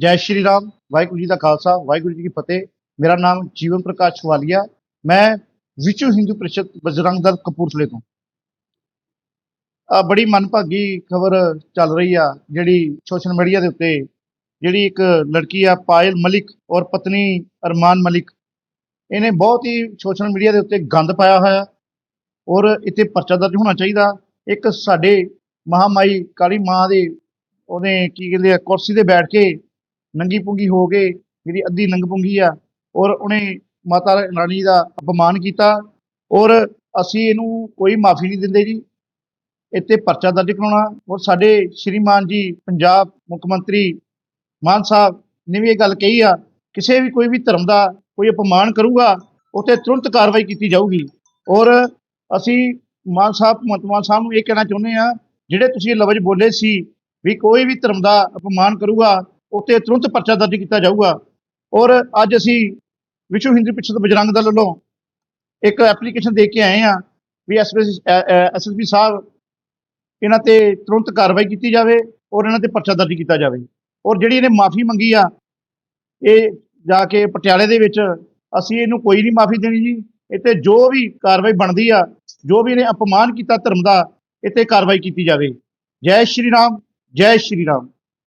ਜੈ ਸ਼੍ਰੀ ਰਾਮ, ਵਾਹਿਗੁਰੂ ਜੀ ਦਾ ਖਾਲਸਾ, ਵਾਹਿਗੁਰੂ ਜੀ ਕੀ ਫਤਿਹ। ਮੇਰਾ ਨਾਮ ਜੀਵਨ ਪ੍ਰਕਾਸ਼ ਵਾਲੀਆ ਮੈਂ ਵਿਸ਼ਵ ਹਿੰਦੂ ਪ੍ਰੀਸ਼ਦ ਬਜਰੰਗ ਦਲ ਕਪੂਰਥਲੇ ਤੋਂ। ਆ ਬੜੀ ਮਨਭਾਗੀ ਖਬਰ ਚੱਲ ਰਹੀ ਆ, ਜਿਹੜੀ ਸੋਸ਼ਲ ਮੀਡੀਆ ਦੇ ਉੱਤੇ, ਜਿਹੜੀ ਇੱਕ ਲੜਕੀ ਆ, ਪਾਇਲ ਮਲਿਕ ਔਰ ਪਤਨੀ ਅਰਮਾਨ ਮਲਿਕ। ਇਹਨੇ ਬਹੁਤ ਹੀ ਸੋਸ਼ਲ ਮੀਡੀਆ ਦੇ ਉੱਤੇ ਗੰਦ ਪਾਇਆ ਹੋਇਆ ਔਰ ਇੱਥੇ ਪਰਚਾ ਦਰਜ ਹੋਣਾ ਚਾਹੀਦਾ। ਇੱਕ ਸਾਡੇ ਮਹਾਮਾਈ ਕਾਲੀ ਮਾਂ ਦੇ ਉਹਨੇ ਕੀ ਕਹਿੰਦੇ ਆ, ਕੁਰਸੀ ਤੇ ਬੈਠ ਕੇ ਨੰਗੀ ਪੁੰਗੀ ਹੋ ਕੇ ਜਿਹੜੀ ਅੱਧੀ ਨੰਗ ਪੁੰਗੀ ਆ ਔਰ ਉਹਨੇ ਮਾਤਾ ਰਾਣੀ ਦਾ ਅਪਮਾਨ ਕੀਤਾ ਔਰ ਅਸੀਂ ਇਹਨੂੰ ਕੋਈ ਮਾਫੀ ਨਹੀਂ ਦਿੰਦੇ ਜੀ। ਇੱਥੇ ਪਰਚਾ ਦਰਜ ਕਰਾਉਣਾ ਔਰ ਸਾਡੇ ਸ਼੍ਰੀਮਾਨ ਜੀ, ਪੰਜਾਬ ਮੁੱਖ ਮੰਤਰੀ ਮਾਨ ਸਾਹਿਬ ਨੇ ਵੀ ਇਹ ਗੱਲ ਕਹੀ ਆ, ਕਿਸੇ ਵੀ ਕੋਈ ਵੀ ਧਰਮ ਦਾ ਕੋਈ ਅਪਮਾਨ ਕਰੂਗਾ ਉੱਤੇ ਤੁਰੰਤ ਕਾਰਵਾਈ ਕੀਤੀ ਜਾਊਗੀ। ਔਰ ਅਸੀਂ ਮਾਨ ਸਾਹਿਬ, ਭਗਵੰਤ ਮਾਨ ਸਾਹਿਬ ਨੂੰ ਇਹ ਕਹਿਣਾ ਚਾਹੁੰਦੇ ਆ, ਜਿਹੜੇ ਤੁਸੀਂ ਇਹ ਲਫ਼ਜ਼ ਬੋਲੇ ਸੀ ਵੀ ਕੋਈ ਵੀ ਧਰਮ ਦਾ ਅਪਮਾਨ ਕਰੂਗਾ ਉੱਤੇ ਤੁਰੰਤ ਪਰਚਾ ਦਰਜ ਕੀਤਾ ਜਾਊਗਾ। ਔਰ ਅੱਜ ਅਸੀਂ ਵਿਸ਼ਵ ਹਿੰਦੂ ਪ੍ਰੀਸ਼ਦ ਬਜਰੰਗ ਦਲ ਵੱਲੋਂ ਇੱਕ ਐਪਲੀਕੇਸ਼ਨ ਦੇ ਕੇ ਆਏ ਆ ਵੀ ਐਸਐਸਪੀ ਸਾਹਿਬ ਇਹਨਾਂ ਤੇ ਤੁਰੰਤ ਕਾਰਵਾਈ ਕੀਤੀ ਜਾਵੇ ਔਰ ਇਹਨਾਂ ਤੇ ਪਰਚਾ ਦਰਜ ਕੀਤਾ ਜਾਵੇ। ਔਰ ਜਿਹੜੀ ਇਹਨੇ ਮਾਫੀ ਮੰਗੀ ਆ, ਇਹ ਜਾ ਕੇ ਪਟਿਆਲੇ ਦੇ ਵਿੱਚ ਅਸੀਂ ਇਹਨੂੰ ਕੋਈ ਨਹੀਂ ਮਾਫੀ ਦੇਣੀ ਜੀ। ਇੱਥੇ ਜੋ ਵੀ ਕਾਰਵਾਈ ਬਣਦੀ ਆ, ਜੋ ਵੀ ਇਹਨੇ ਅਪਮਾਨ ਕੀਤਾ ਧਰਮ ਦਾ, ਇੱਥੇ ਕਾਰਵਾਈ ਕੀਤੀ ਜਾਵੇ। ਜੈ ਸ਼੍ਰੀ ਰਾਮ। ਜੈ ਸ਼੍ਰੀ ਰਾਮ।